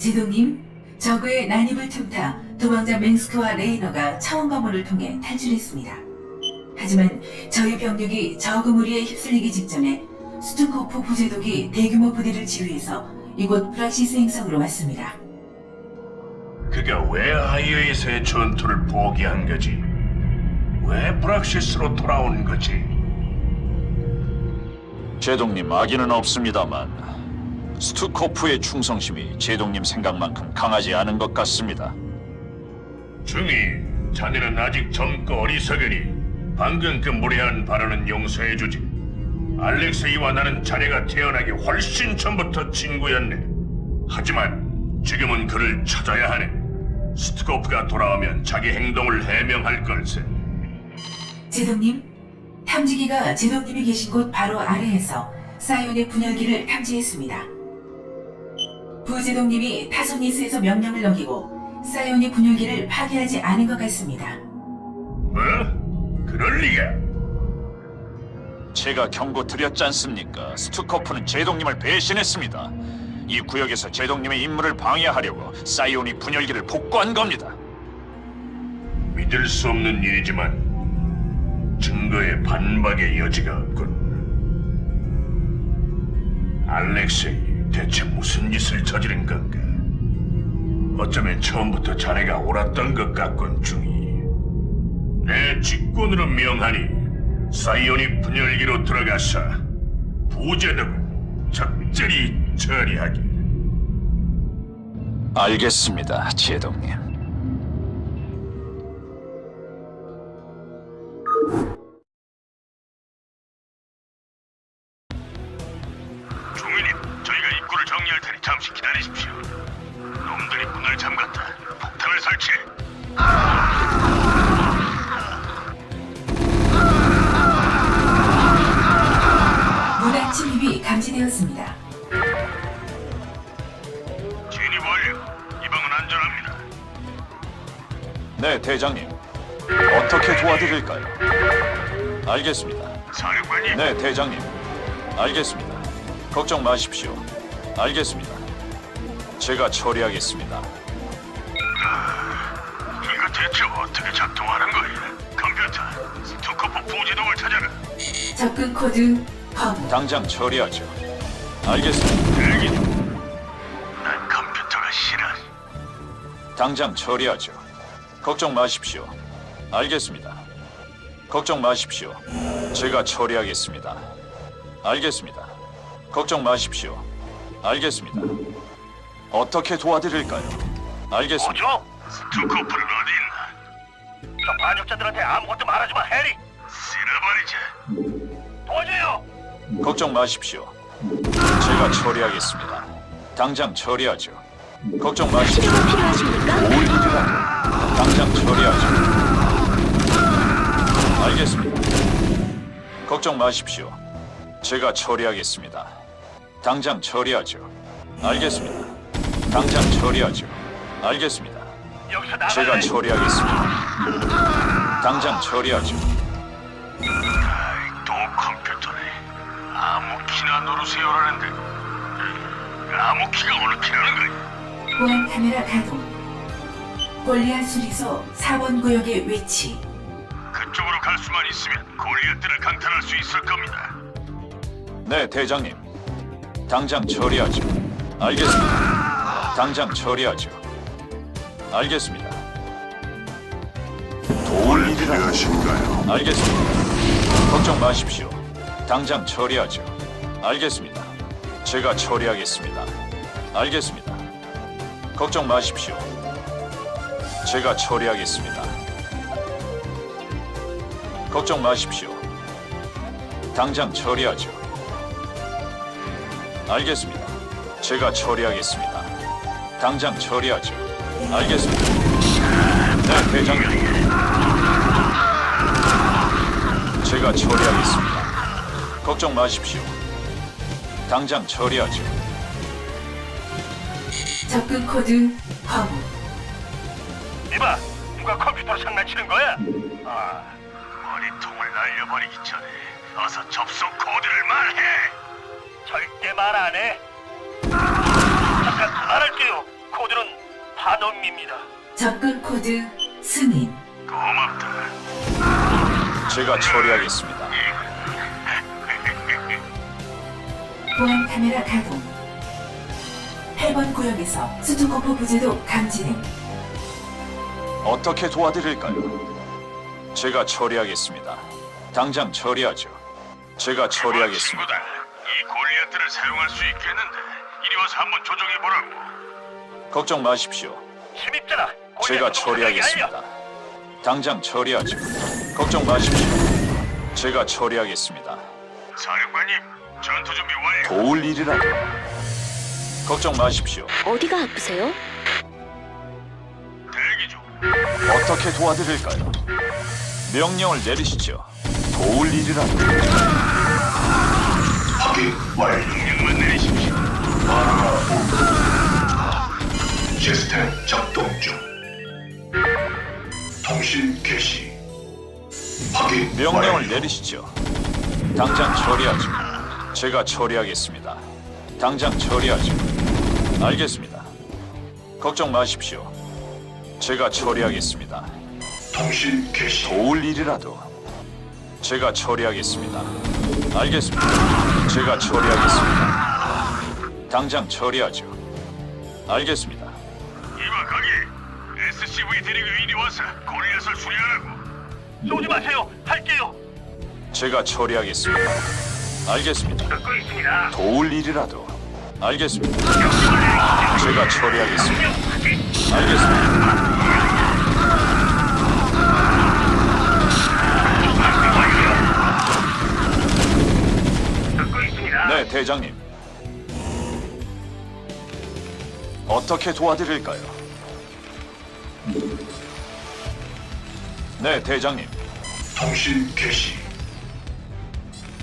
지도님, 적의 난입을 틈타 도망자 맹스크와 레이너가 차원 검문을 통해 탈출했습니다. 하지만 저희 병력이 적의 무리에 휩쓸리기 직전에 스투코프 부제독이 대규모 부대를 지휘해서 이곳 프락시스 행성으로 왔습니다. 그가 왜 아이어에서의 전투를 포기한 거지? 왜 브락시스로 돌아온 거지? 제동님 악의는 없습니다만 스투코프의 충성심이 제동님 생각만큼 강하지 않은 것 같습니다. 중이, 자네는 아직 젊고 어리석으니 방금 그 무례한 발언은 용서해주지. 알렉세이와 나는 자네가 태어나기 훨씬 전부터 친구였네. 하지만 지금은 그를 찾아야 하네. 스트코프가 돌아오면 자기 행동을 해명할 걸세. 지도님, 탐지기가 지도님이 계신 곳 바로 아래에서 사이온의 분열기를 탐지했습니다. 부지동님이 타소니스에서 명령을 넘기고 사이온의 분열기를 파괴하지 않은 것 같습니다. 뭐? 그럴 리가? 제가 경고 드렸지 않습니까? 스투코프는 제동님을 배신했습니다. 이 구역에서 제동님의 임무를 방해하려고 사이온이 분열기를 복구한 겁니다. 믿을 수 없는 일이지만 증거에 반박의 여지가 없군. 알렉세이, 대체 무슨 짓을 저지른 건가? 어쩌면 처음부터 자네가 옳았던 것 같군, 중이. 내 직권으로 명하니 사이온이 분열기로 들어가서 부제덕을 적절히 처리하게. 알겠습니다. 중위님, 안전합니다. 네, 대장님. 어떻게 도와드릴까요? 알겠습니다. 사령관님, 네, 대장님. 알겠습니다. 걱정 마십시오. 알겠습니다. 제가 처리하겠습니다. 이거 대체 어떻게 작동하는 거야? 컴퓨터, 스투커프 부지동을 찾아라. 접근 코드 검. 당장 처리하죠. 알겠습니다. 당장 처리하죠. 걱정 마십시오. 알겠습니다. 걱정 마십시오. 제가 처리하겠습니다. 알겠습니다. 걱정 마십시오. 알겠습니다. 어떻게 도와드릴까요? 알겠습니다. 뭐죠? 스투커프는 어디 있나? 저 반역자들한테 아무것도 말하지 마, 해리. 쓸어버리자. 도와줘요. 걱정 마십시오. 제가 처리하겠습니다. 당장 처리하죠. 걱정 마십시오. 치료가 필요하십니까? 당장 처리하죠. 알겠습니다. 걱정 마십시오. 제가 처리하겠습니다. 당장 처리하죠. 알겠습니다. 당장 처리하죠. 알겠습니다. 여기서 나가. 제가 처리하겠습니다. 당장 처리하죠. 또 컴퓨터네. 아무 키나 누르세요라는데. 아무 키가 어느 키라는 거야? 보안 카메라 가동. 골리앗 수리소 4번 구역의 위치. 그쪽으로 갈 수만 있으면 골리앗들을 강탈할 수 있을 겁니다. 네, 대장님. 당장 처리하죠. 알겠습니다. 당장 처리하죠. 알겠습니다. 도울 필요하신가요? 알겠습니다. 걱정 마십시오. 당장 처리하죠. 알겠습니다. 제가 처리하겠습니다. 알겠습니다. 걱정 마십시오. 제가 처리하겠습니다. 걱정 마십시오. 당장 처리하죠. 알겠습니다. 제가 처리하겠습니다. 당장 처리하죠. 알겠습니다. 네, 대장님. 제가 처리하겠습니다. 걱정 마십시오. 당장 처리하죠. 접근 코드 검. 이봐, 누가 컴퓨터 장난치는 거야? 아, 머리통을 날려버리기 전에 어서 접속 코드를 말해. 절대 말 안 해. 잠깐 말할게요. 반음입니다. 접근 코드 승인. 고맙다. 제가 처리하겠습니다. 보안 카메라 가동. 8번 구역에서 스투코프 부재도 감지됨. 어떻게 도와드릴까요? 제가 처리하겠습니다. 당장 처리하죠. 제가 처리하겠습니다. 친구다. 이 골리앗들을 사용할 수 있겠는데 이리 와서 한번 조정해 보라고. 걱정 마십시오. 침입자다. 제가 처리하겠습니다. 당장 처리하죠. 걱정 마십시오. 제가 처리하겠습니다. 사령관님, 전투 준비 완료. 도울 일이라도. 걱정 마십시오. 어디가 아프세요? 대기 중. 어떻게 도와드릴까요? 명령을 내리시죠. 도울 일이라도. 확인 완료. 명령만 내리십시오. 마라 시스템 작동 중. 통신 개시. 확인 명령을 내리시죠. 당장 처리하죠. 제가 처리하겠습니다. 당장 처리하죠. 알겠습니다. 걱정 마십시오. 제가 처리하겠습니다. 통신 개시. 도울 일이라도 제가 처리하겠습니다. 알겠습니다. 제가 처리하겠습니다. 당장 처리하죠. 알겠습니다. 이봐 거기. SCV 데리고 이리 와서 골리앗을 수리하라고. 쏘지 마세요. 할게요. 제가 처리하겠습니다. 알겠습니다. 듣고 있습니다. 도울 일이라도 알겠습니다. 제가 처리하겠습니다. 알겠습니다. 듣고 있습니다. 네, 대장님. 어떻게 도와드릴까요? 네, 대장님. 통신 개시.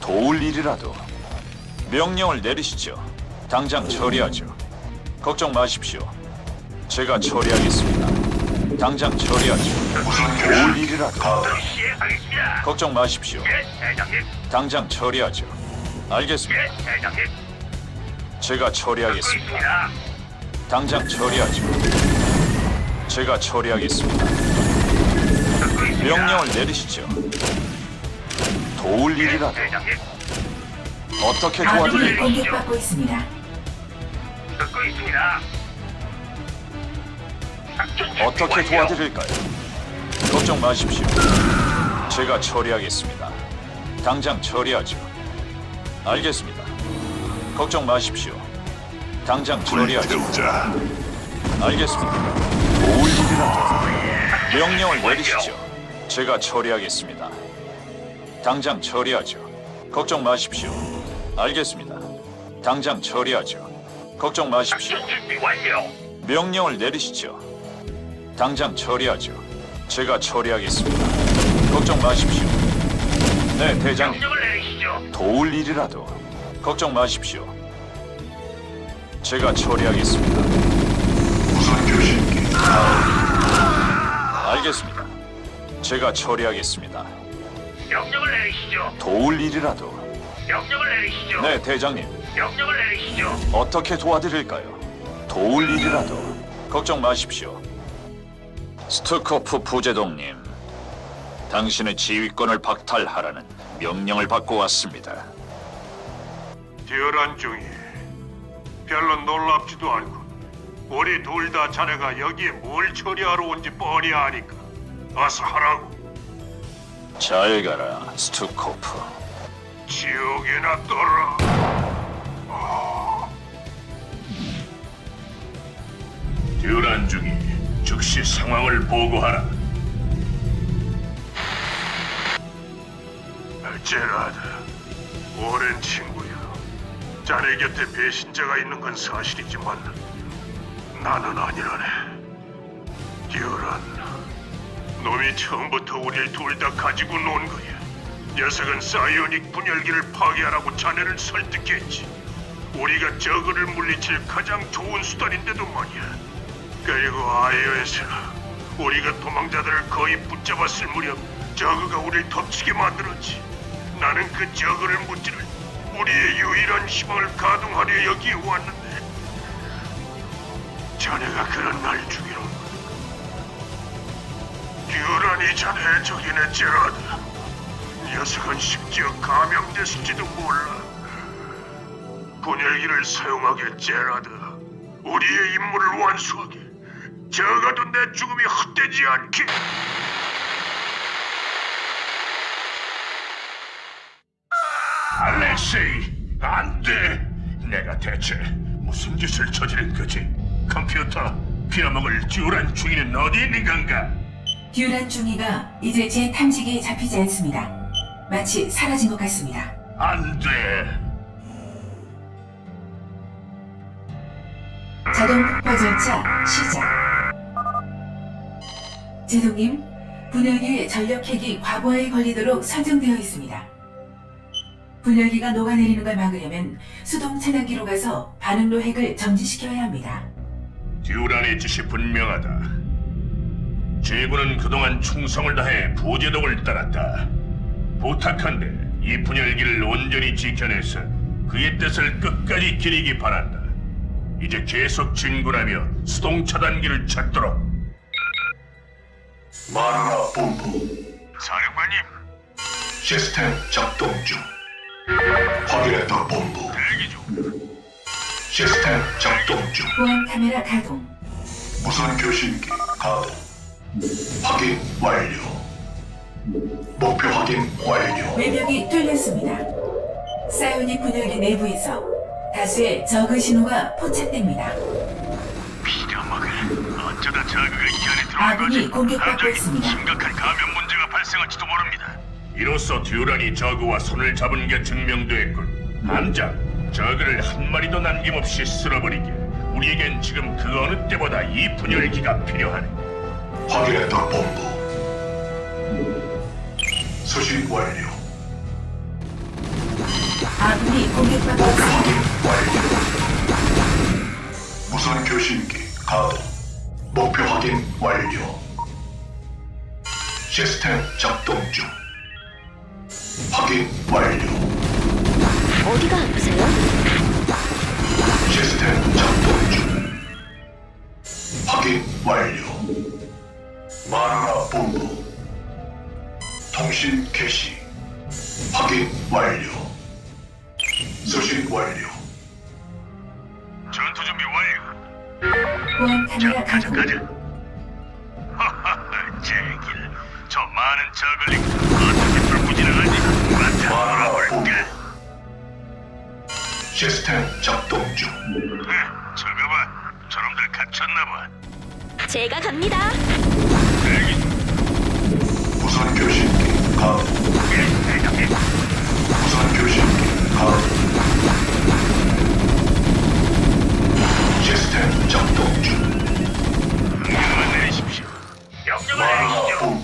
도울 일이라도 명령을 내리시죠. 당장 처리하죠. 걱정 마십시오. 제가 처리하겠습니다. 당장 처리하죠. 무슨 도울 일이라도 시행하겠습니다. 걱정 마십시오. 예, 대장님. 당장 처리하죠. 알겠습니다. 예, 대장님. 제가 처리하겠습니다. 당장 처리하죠. 제가 처리하겠습니다. 듣고 있습니다. 명령을 내리시죠. 도울 일이라도 대장님. 어떻게 도와드릴까요? 공격받고 있습니다. 듣고 있습니다. 어떻게. 도와드릴까요? 걱정 마십시오. 제가 처리하겠습니다. 당장 처리하죠. 알겠습니다. 걱정 마십시오. 당장 처리하죠. 불태우자. 알겠습니다. 명령을 내리시죠. 제가 처리하겠습니다. 당장 처리하죠. 걱정 마십시오. 알겠습니다. 당장 처리하죠. 걱정 마십시오. 작전 준비 완료. 명령을 내리시죠. 당장 처리하죠. 제가 처리하겠습니다. 걱정 마십시오. 네, 대장님. 명령을 내리시죠. 도울 일이라도 걱정 마십시오. 제가 처리하겠습니다. 무선 교신기. 알겠습니다. 제가 처리하겠습니다. 명령을 내리시죠. 도울 일이라도 명령을 내리시죠. 네, 대장님. 명령을 내리시죠. 어떻게 도와드릴까요? 도울 일이라도 걱정 마십시오. 스투코프 부제동님, 당신의 지휘권을 박탈하라는 명령을 받고 왔습니다. 듀란 중이 별로 놀랍지도 않고 우리 둘 다 자네가 여기에 뭘 처리하러 온지 뻔히 아니까 어서 하라고 잘 가라, 스투코프. 지옥에나 떠라 듀란 중이 즉시 상황을 보고하라. 제라드 오랜 친구야. 자네 곁에 배신자가 있는 건 사실이지만 나는 아니라네. 듀란 놈이 처음부터 우리를 둘다 가지고 논 거야 녀석은 사이오닉 분열기를 파괴하라고 자네를 설득했지. 우리가 저그를 물리칠 가장 좋은 수단인데도 말이야. 그리고 아이오에서 우리가 도망자들을 거의 붙잡았을 무렵 저그가 우리를 덮치게 만들었지. 나는 그 저그를 무찌를 우리의 유일한 희망을 가동하려 여기에 왔는데 자네가 그런 날 죽이는 듀란이 자네의 적이네 제라드 녀석은 심지어 감염됐을지도 몰라 분열기를 사용하게 제라드 우리의 임무를 완수하게 적어도 내 죽음이 헛되지 않게 알렉세이, 안 돼! 내가 대체 무슨 짓을 저지른 거지? 컴퓨터, 빌어먹을 듀란 중이는 어디 있는 건가? 듀란 중이가 이제 제 탐지기에 잡히지 않습니다. 마치 사라진 것 같습니다. 안 돼! 자동 폭파 절차 시작. 제동님, 분열기의 전력핵이 과부하에 걸리도록 설정되어 있습니다. 분열기가 녹아내리는 걸 막으려면 수동 차단기로 가서 반응로 핵을 정지시켜야 합니다. 듀란의 뜻이 분명하다. 제군은 그동안 충성을 다해 부제독을 따랐다. 부탁한데 이 분열기를 온전히 지켜내서 그의 뜻을 끝까지 기리기 바란다. 이제 계속 진군하며 수동 차단기를 찾도록. 마누라 본부. 사령관님. 시스템 작동 중. 확인했다 본부. 대기 중. 시스템 작동 중. 보안 카메라 가동. 무선 교신기 가동. 확인 완료 목표 확인 완료 외벽이 뚫렸습니다. 사이오닉 분열기 내부에서 다수의 저그 신호가 포착됩니다. 빌어먹을 어쩌다 저그가 이 안에 들어온 아군이 거지 공격받고 갑자기 있습니다. 심각한 감염 문제가 발생할지도 모릅니다 이로써 듀란이 저그와 손을 잡은 게 증명됐군. 함장, 저그를 한 마리도 남김없이 쓸어버리게. 우리에겐 지금 그 어느 때보다 이 분열기가 필요하네. 확인했다 본부 수신 완료. 아군이 공격받고 있습니다. 무선 교신기 가동. 목표 확인 완료. 시스템 작동 중. 확인 완료. 어디가 아프세요? 시스템 작동 중. 확인 완료. 마누라 본부 통신 개시 확인 완료 수신 완료 전투 준비 완료 보안 가동. 하하하, 제길. 저 많은 저글링 어떻게 뚫고 지나가지? 마타 볼까? 시스템 작동 중. 네, 저거 봐. 저놈들 갇혔나 봐. 제가 갑니다. 대기. 무선 교신 무선 교신기 가동. 시스템 작동 중. 내리십시오. 명령을 내리시죠.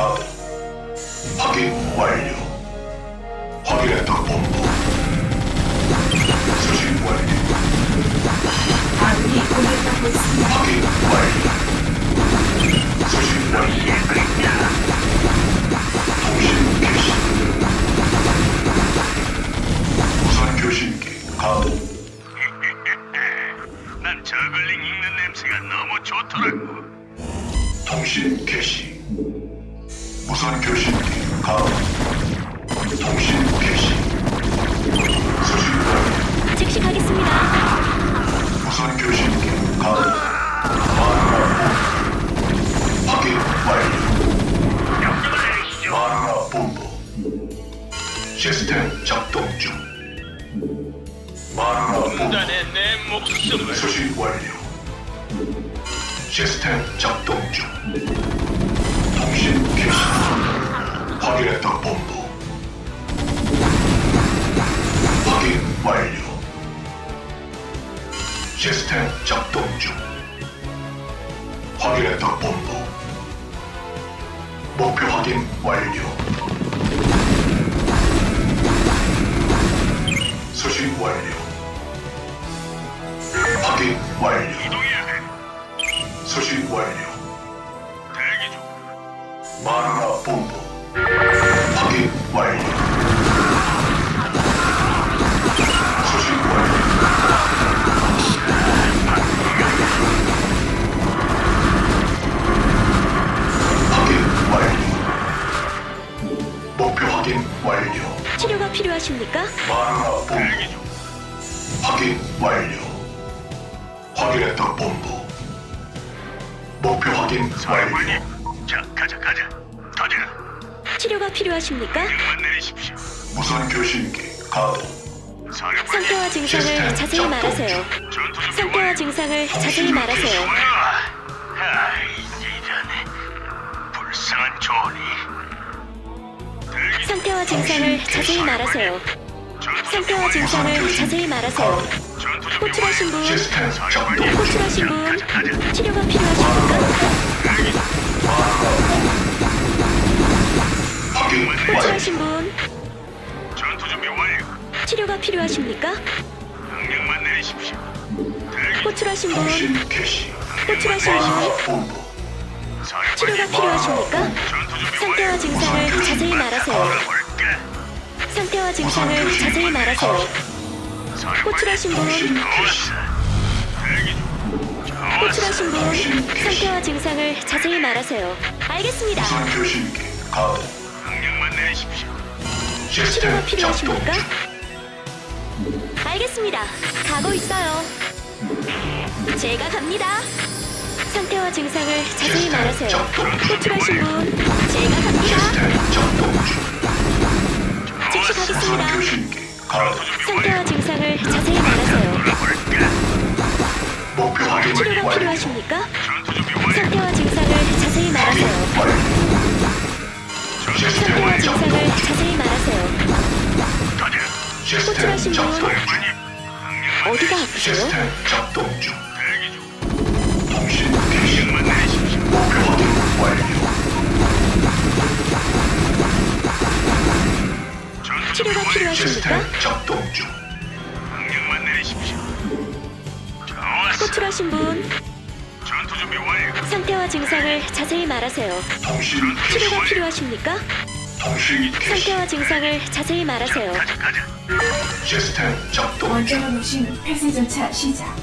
교 시스템 작동 중. 확인했다 본부. 목표 확인 완료. 수신 완료. 확인 완료. 이동해야 돼. 수신 완료. 대기 중. 마누라 본부. 확인 완료. 필요하십니까? 마누라 본부. 확인 완료. 확인했다 본부. 목표 확인 완료. 사령관님, 자 가자 가자. 가자. 치료가 필요하십니까? 명만 내리십시오. 무선 교신기 가동. 사령관님. 상태와 증상을 시스템 자세히 작동 말하세요. 중. 전투 준비 상태와 완료. 증상을 자세히 말하세요. 아, 이런 불쌍한 조언이. 상태와 증상을 자세히 말하세요. 상태와. 증상을 자세히 말하세요. 호출하신 분. 호출하신 분, 치료가 필요하십니까? 호출하신 분, 전투 준비 완료. 치료가 필요하십니까? 명령만 내리십시오. 호출하신 분. 호출하신 분. 치료가 필요하십니까? 상태와. 증상을 자세히 말하세요. 상태와 증상을 자세히 말하세요. 호출하신 분. 호출하신 분, 상태와 증상을 자세히 말하세요. 알겠습니다. 명령만 내리십시오. 치료가 필요하십니까? 중. 알겠습니다. 가고 있어요. 제가 갑니다. 상태와 증상을 자세히 말하세요. 호출하신 분, 제가 갑니다. 즉시 가겠습니다. 상태와 증상을 자세히 말하세요. 치료가. 필요하십니까? 상태와 증상을 자세히 말하세요. 상태와 증상을. 자세히 말하세요. 호출하신 분. 어디가. 아프세요? 시스템 작동 중. 치료가 완료. 필요하십니까? 작동 중. 명령만 내리십시오. 좋았어. 호출하신 분, 전투 준비 완료. 상태와 증상을 자세히 말하세요. 통신 개시. 치료가 필요하십니까? 통신 개시. 상태와 증상을 자세히 말하세요. 가자 가자. 시스템 작동 중. 원자로 모신 폐쇄전차 시작.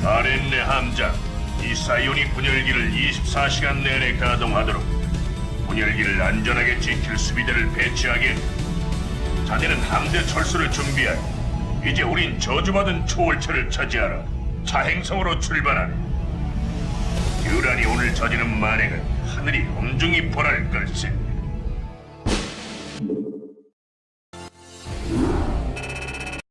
잘했네 함장. 이 사이오닉 분열기를 24시간 내내 가동하도록 분 열기를 안전하게 지킬 수비대를 배치하게. 자네는 함대 철수를 준비하고 이제 우린 저주받은 초월체를 차지하라. 차행성으로 출발하네. 듀란이 오늘 저지른 만행은 하늘이 엄중히 벌할 걸세.